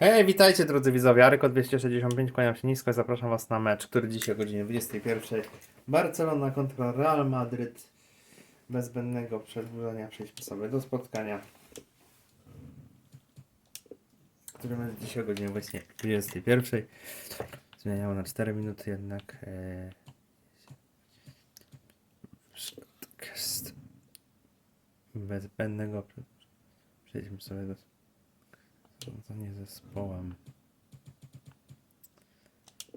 Hej, witajcie drodzy widzowie, Aryko 265, kłaniam się nisko i zapraszam was na mecz, który dzisiaj o godzinie 21. Barcelona kontra Real Madryt. Bez zbędnego przedłużenia przejdźmy sobie do spotkania. Które będzie dzisiaj o godzinie właśnie 21. Zmieniało na 4 minuty jednak. Podcast. Bez zbędnego prze- przejdźmy sobie do Zarządzanie zespołem.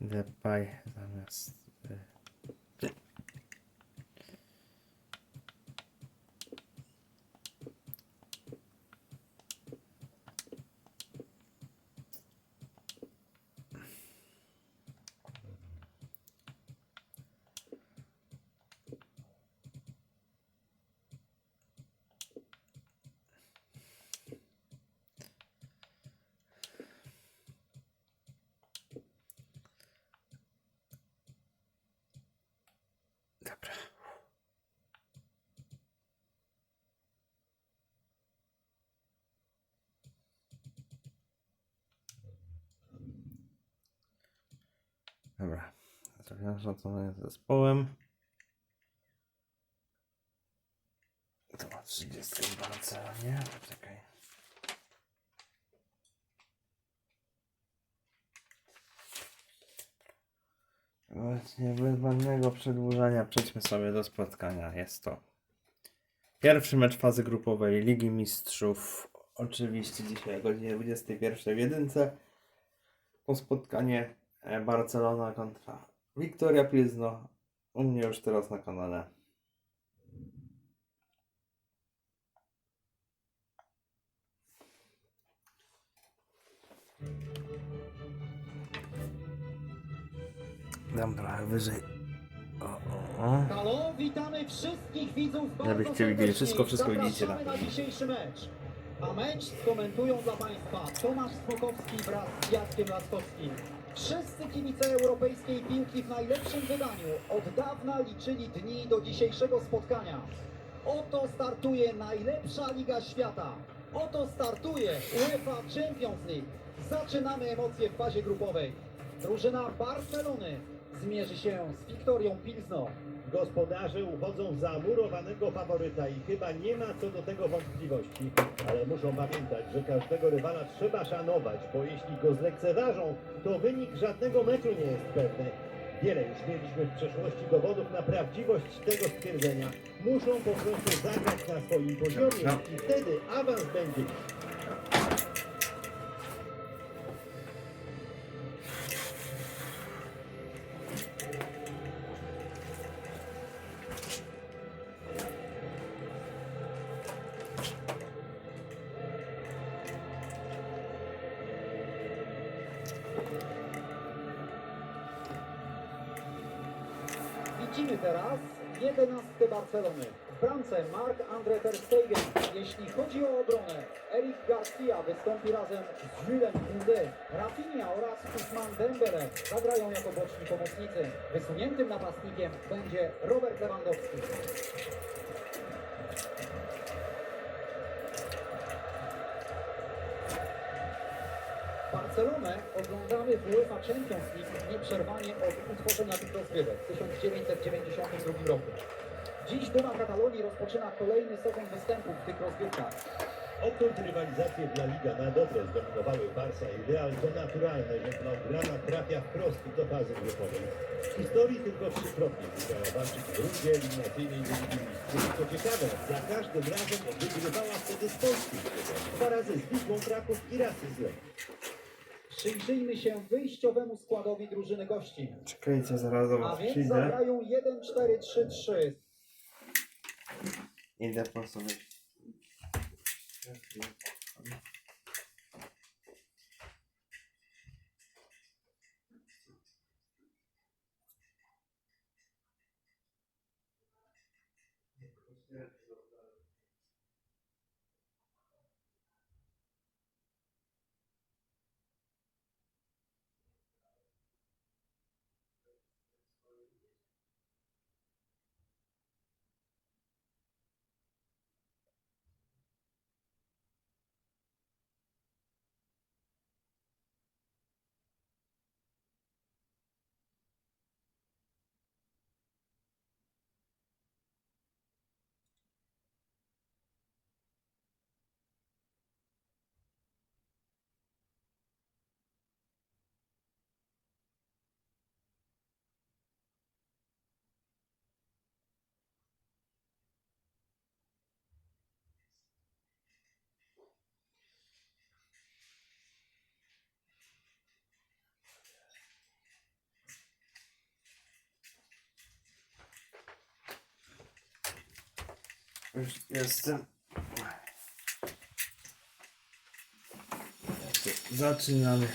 Depay zamiast. y, Dobra. Dobra. Zarządzanie zespołem. To ma 30 chyba na celu, nie? Czekaj. Właśnie bez zbędnego przedłużania przejdźmy sobie do spotkania. Jest to pierwszy mecz fazy grupowej Ligi Mistrzów. Oczywiście dzisiaj o godzinie 21 w jedynce. To spotkanie Barcelona kontra Wiktoria Pilzno. U mnie już teraz na kanale. Dam trochę wyżej. O, o, o. Halo, witamy wszystkich widzów bardzo Żebyście widzieli wszystko, wszystko Zapraszamy widzicie na dzisiejszy mecz. A mecz skomentują dla Państwa Tomasz Smokowski wraz z Jackiem Laskowskim. Wszyscy kibice europejskiej piłki w najlepszym wydaniu od dawna liczyli dni do dzisiejszego spotkania. Oto startuje najlepsza liga świata. Oto startuje UEFA Champions League. Zaczynamy emocje w fazie grupowej. Drużyna Barcelony zmierzy się z Wiktorią Pilzno. Gospodarze uchodzą za murowanego faworyta i chyba nie ma co do tego wątpliwości. Ale muszą pamiętać, że każdego rywala trzeba szanować, bo jeśli go zlekceważą, to wynik żadnego meczu nie jest pewny. Wiele już mieliśmy w przeszłości dowodów na prawdziwość tego stwierdzenia. Muszą po prostu zagrać na swoim poziomie No. i wtedy awans będzie Barcelony. W bramce Marc-André Ter Stegen. Jeśli chodzi o obronę, Eric Garcia wystąpi razem z Jules Koundé. Rafinha oraz Ousmane Dembele zagrają jako boczni pomocnicy. Wysuniętym napastnikiem będzie Robert Lewandowski. Barcelonę oglądamy w UEFA Champions League nieprzerwanie od utworzenia tych rozgrywek w 1992 roku. Dziś Duma Katalonii rozpoczyna kolejny sezon występów w tych rozgrywkach. Odkąd rywalizację dla Liga na dobre zdominowały Barca i Real, to naturalne, że Blaugrana trafia wprost do fazy grupowej. W historii tylko trzykrotnie musiała walczyć w rundzie eliminacyjnej do Ligi Mistrzów. Co ciekawe, za każdym razem wygrywała wtedy z Polskim. Dwa razy z Wisłą Kraków i raz z Lechią. Przyjrzyjmy się wyjściowemu składowi drużyny gości. Czekajcie, zaraz do A was więc przyjdę. zagrają 1-4-3-3. Idę po sobie. Już jestem. Zaczynamy.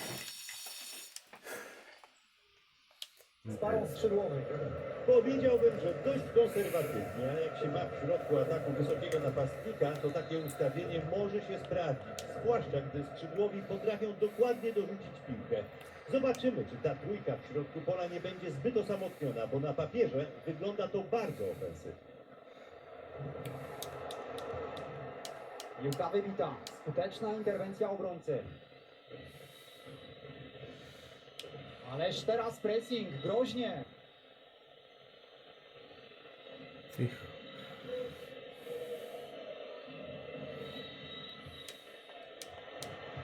Z parą skrzydłowych. Powiedziałbym, że dość konserwatywnie, a jak się ma w środku ataku wysokiego napastnika, to takie ustawienie może się sprawdzić, zwłaszcza gdy skrzydłowi potrafią dokładnie dorzucić piłkę. Zobaczymy, czy ta trójka w środku pola nie będzie zbyt osamotniona, bo na papierze wygląda to bardzo ofensywnie. Piłka wybita. Skuteczna interwencja obrońcy. Ależ teraz pressing, groźnie. Cicho.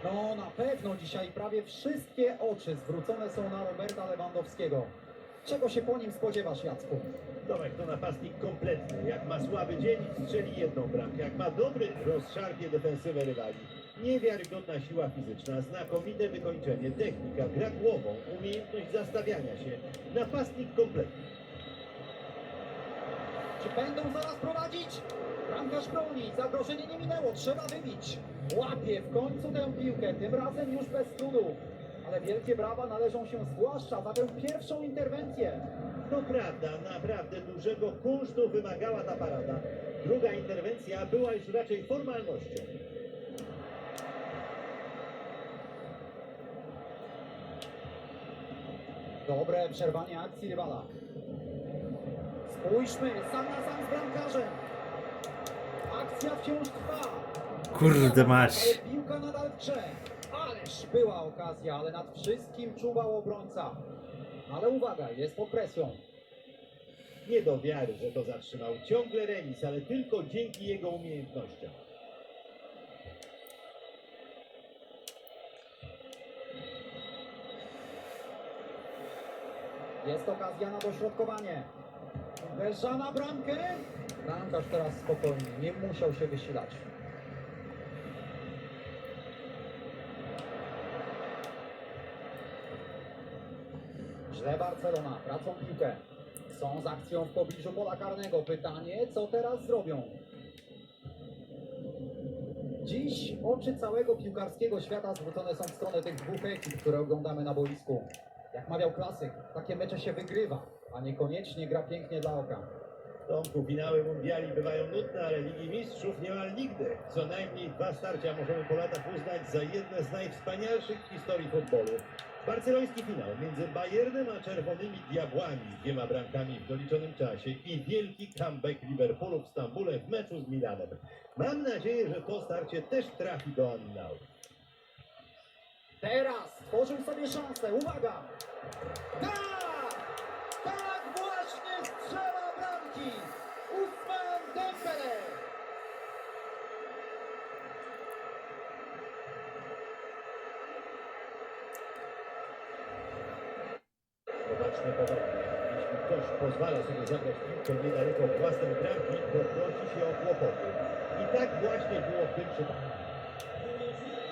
No na pewno dzisiaj prawie wszystkie oczy zwrócone są na Roberta Lewandowskiego. Czego się po nim spodziewasz, Jacku? Tomek to napastnik kompletny. Jak ma słaby dzień, strzeli jedną bramkę. Jak ma dobry, rozszarpie defensywę rywali. Niewiarygodna siła fizyczna, znakomite wykończenie, technika, gra głową, umiejętność zastawiania się. Napastnik kompletny. Czy będą zaraz prowadzić? Bramkarz broni, zagrożenie nie minęło, trzeba wybić. Łapie w końcu tę piłkę, tym razem już bez trudu. Ale wielkie brawa należą się zwłaszcza za tę pierwszą interwencję. To prawda, naprawdę dużego kunsztu wymagała ta parada. Druga interwencja była już raczej formalnością. Dobre przerwanie akcji rywala. Spójrzmy, sam na sam z bramkarzem. Akcja wciąż trwa. Kurde mać. Ale piłka nadal w grze. Była okazja, ale nad wszystkim czuwał obrońca. Ale uwaga, jest pod presją. Nie do wiary, że to zatrzymał. Ciągle remis, ale tylko dzięki jego umiejętnościom. Jest okazja na dośrodkowanie. Uderza na bramkę. Bramkarz teraz spokojnie, nie musiał się wysilać. Źle Barcelona, tracą piłkę. Są z akcją w pobliżu pola karnego. Pytanie, co teraz zrobią? Dziś oczy całego piłkarskiego świata zwrócone są w stronę tych dwóch ekip, które oglądamy na boisku. Jak mawiał klasyk, takie mecze się wygrywa, a niekoniecznie gra pięknie dla oka. Tomku, finały mundiali bywają nudne, ale Ligi Mistrzów niemal nigdy. Co najmniej dwa starcia możemy po latach uznać za jedne z najwspanialszych w historii futbolu. Barceloński finał między Bayernem a Czerwonymi Diabłami z dwiema bramkami w doliczonym czasie i wielki comeback Liverpoolu w Stambule w meczu z Milanem. Mam nadzieję, że to starcie też trafi do annałów. Teraz tworzył sobie szansę, uwaga! Tak! Jeśli ktoś pozwala sobie zagrać piłkę niedaleko własnej bramki, to prosi się o kłopoty. I tak właśnie było w tym przypadku.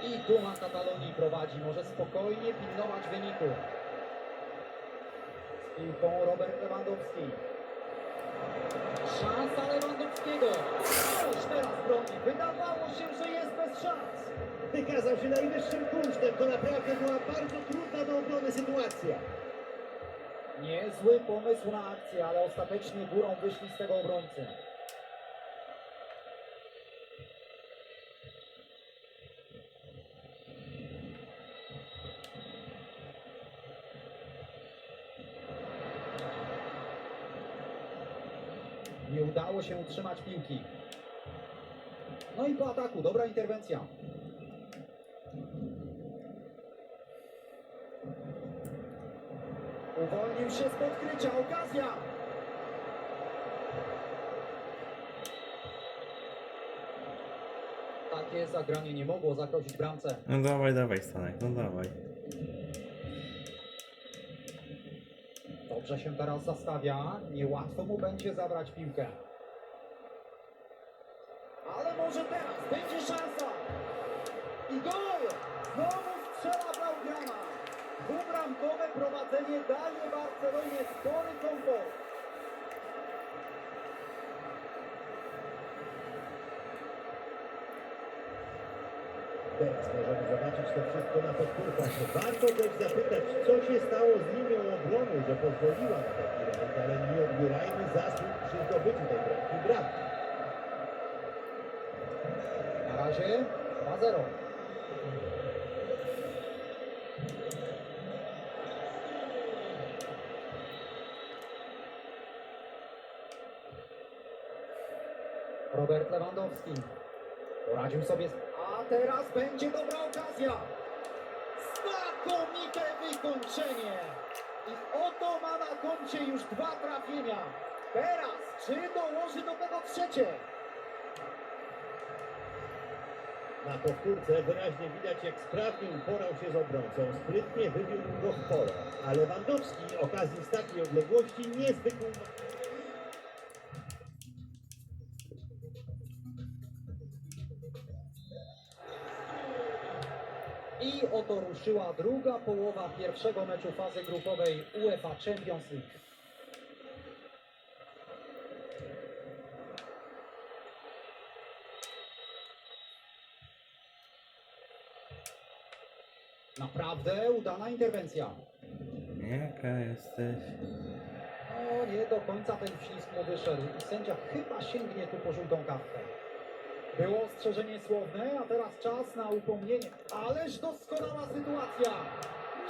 I Duma Katalonii prowadzi, może spokojnie pilnować wyniku. Z piłką Robert Lewandowski. Szansa Lewandowskiego. Ależ teraz broni. Wydawało się, że jest bez szans. Wykazał się najwyższym kunsztem. To naprawdę była bardzo trudna do obrony sytuacja. Niezły pomysł na akcję, ale ostatecznie górą wyszli z tego obrońcy. Nie udało się utrzymać piłki. No i po ataku, dobra interwencja. Uwolnił się z podkrycia, okazja! Takie zagranie nie mogło zagrozić bramce. No dawaj, dawaj Stanek, no dawaj. Dobrze się teraz zastawia, niełatwo mu będzie zabrać piłkę. Ale może teraz będzie szansa! I gol! prowadzenie daje Barcelonie spory komfort. Teraz możemy zobaczyć to wszystko na podpórkach. Warto też zapytać, co się stało z linią obrony, że pozwoliła na taki remont, ale nie odbierajmy zasług przy zdobyciu tej bramki bramki. Na razie 2-0. Robert Lewandowski poradził sobie. A teraz będzie dobra okazja. Znakomite wykończenie. I oto ma na koncie już dwa trafienia. Teraz czy dołoży do tego trzecie? Na powtórce wyraźnie widać, jak sprawnie uporał się z obrońcą. Sprytnie wybił go w pole. A Lewandowski okazji z takiej odległości niezwykłą... Ruszyła druga połowa pierwszego meczu fazy grupowej UEFA Champions League. Naprawdę udana interwencja. Jaka jesteś? No nie do końca ten wślizg mu wyszedł i sędzia chyba sięgnie tu po żółtą kartkę. Było ostrzeżenie słowne, a teraz czas na upomnienie. Ależ doskonała sytuacja!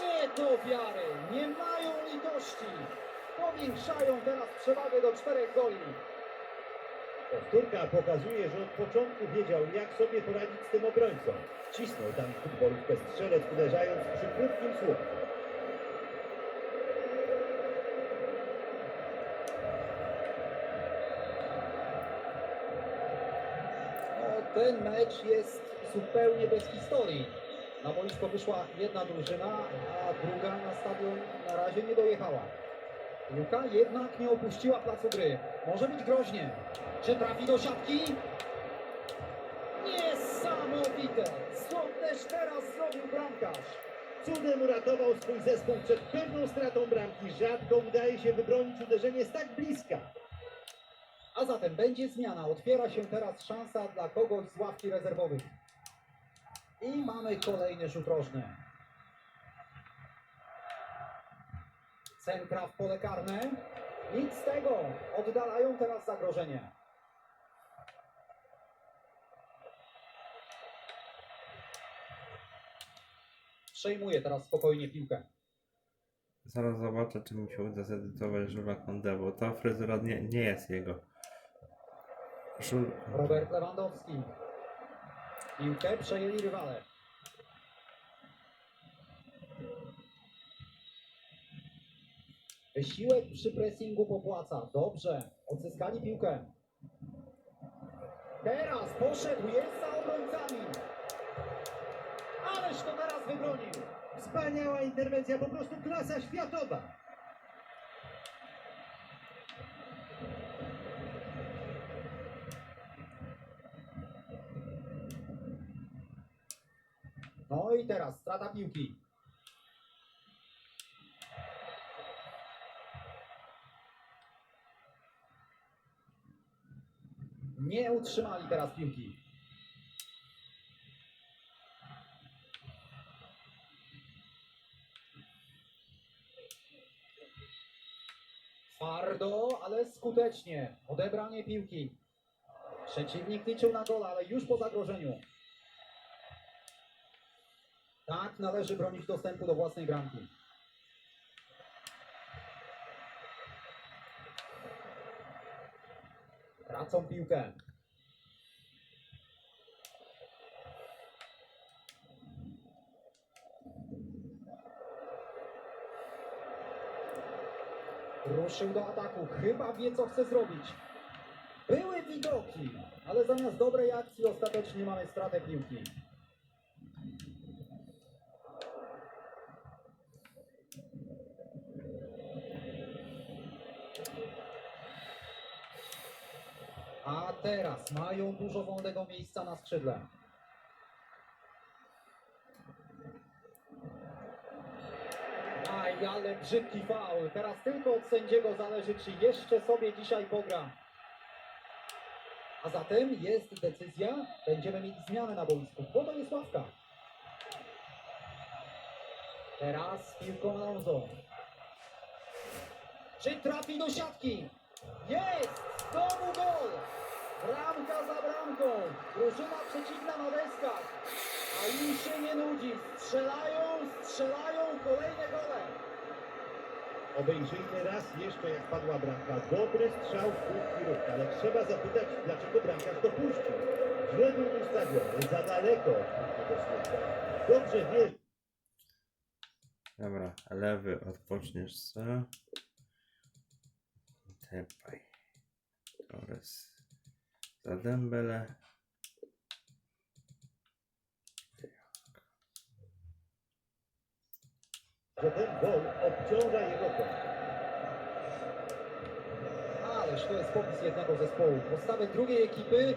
Nie do wiary! Nie mają litości! Powiększają teraz przewagę do czterech goli. Powtórka pokazuje, że od początku wiedział, jak sobie poradzić z tym obrońcą. Cisnął tam futbolówkę strzelec, uderzając przy krótkim słupku. Ten mecz jest zupełnie bez historii. Na boisko wyszła jedna drużyna, a druga na stadion na razie nie dojechała. Luka jednak nie opuściła placu gry. Może być groźnie. Czy trafi do siatki? Niesamowite! Co też teraz zrobił bramkarz? Cudem uratował swój zespół przed pewną stratą bramki. Rzadko udaje się wybronić uderzenie z tak bliska. A zatem będzie zmiana. Otwiera się teraz szansa dla kogoś z ławki rezerwowych. I mamy kolejny rzut rożny. Centra w pole karne. Nic z tego. Oddalają teraz zagrożenie. Przejmuje teraz spokojnie piłkę. Zaraz zobaczę, czy mi się uda zedytować Żula Konde, bo ta fryzura nie, nie jest jego. Robert Lewandowski. Piłkę przejęli rywale. Wysiłek przy pressingu popłaca. Dobrze. Odzyskali piłkę. Teraz poszedł. Jest za obrońcami. Ależ to teraz wybronił. Wspaniała interwencja, po prostu klasa światowa. No i teraz strata piłki. Nie utrzymali teraz piłki. Twardo, ale skutecznie. Odebranie piłki. Przeciwnik liczył na gola, ale już po zagrożeniu. Tak, należy bronić dostępu do własnej bramki. Tracą piłkę. Ruszył do ataku. Chyba wie, co chce zrobić. Były widoki, ale zamiast dobrej akcji ostatecznie mamy stratę piłki. A teraz mają dużo wolnego miejsca na skrzydle. Aj, ale brzydki faul. Teraz tylko od sędziego zależy, czy jeszcze sobie dzisiaj pogra. A zatem jest decyzja, będziemy mieli zmianę na boisku, bo to jest ławka. Teraz piłką Alonso. Czy trafi do siatki? Jest! Znowu gol! Bramka za bramką. Drużyna przeciwna na deskach. A im się nie nudzi. Strzelają, strzelają kolejne gole. Obejrzyjmy raz jeszcze jak padła bramka. Dobry strzał w krótki ruch, ale trzeba zapytać, dlaczego bramkarz to puścił. Źle był ustawiony, za daleko. Dobrze wie, Dobra, lewy odpoczniesz co? Tepaj. Torres. Za Dembele. że ten gol obciąża jego konto. Ależ to jest popis jednego zespołu. Postawę drugiej ekipy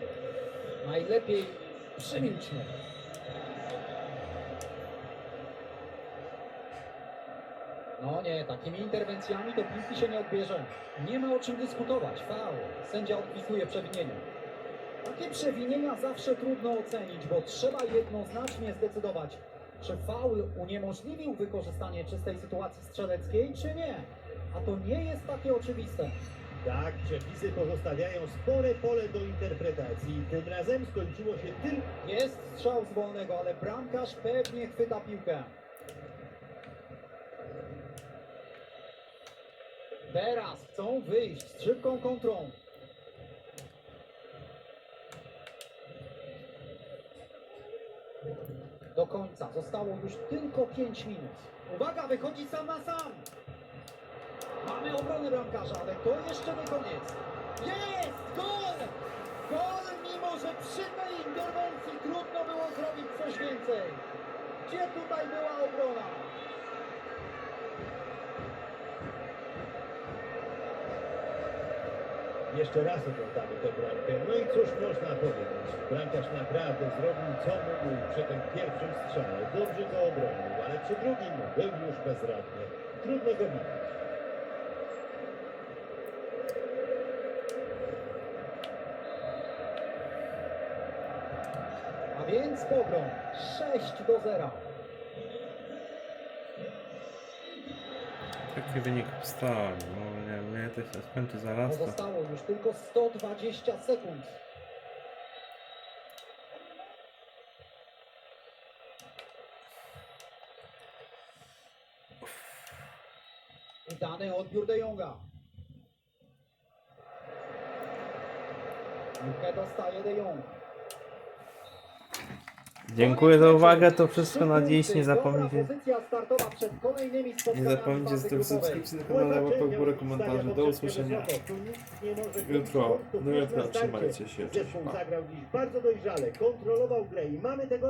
najlepiej przemilczmy. No nie, takimi interwencjami to piłki się nie odbierze. Nie ma o czym dyskutować. Faul. Sędzia odpisuje przewinienie. Takie przewinienia zawsze trudno ocenić, bo trzeba jednoznacznie zdecydować, czy faul uniemożliwił wykorzystanie czystej sytuacji strzeleckiej, czy nie. A to nie jest takie oczywiste. Tak, przepisy pozostawiają spore pole do interpretacji. Tym razem skończyło się tylko Jest strzał z wolnego, ale bramkarz pewnie chwyta piłkę. Teraz chcą wyjść z szybką kontrą. Końca zostało już tylko 5 minut. Uwaga, wychodzi sam na sam. Mamy obronę bramkarza, ale to jeszcze nie koniec. Jest! Gol! Gol, mimo że przy tej interwencji trudno było zrobić coś więcej. Gdzie tutaj była obrona? Jeszcze raz oglądamy tę bramkę. No i cóż można powiedzieć? Bramkarz naprawdę zrobił co mógł przy tym pierwszym strzale. Dobrze go obronił, ale przy drugim był już bezradny. Trudno go widzieć. A więc pogrom 6 do 0. Taki wynik wstał. No nie, to się skończy zaraz. To... Pozostało już tylko 120 sekund. Udany odbiór De Jonga. Piłkę dostaje De Jong. Dziękuję za uwagę, to wszystko na dziś. Nie zapomnijcie, nie zapomnijcie zostawić subskrypcji na kanale, łapek w górę, komentarzy. Do usłyszenia jutro. Do jutra, trzymajcie się. Cześć, pa. bardzo dojrzale, kontrolował mamy tego.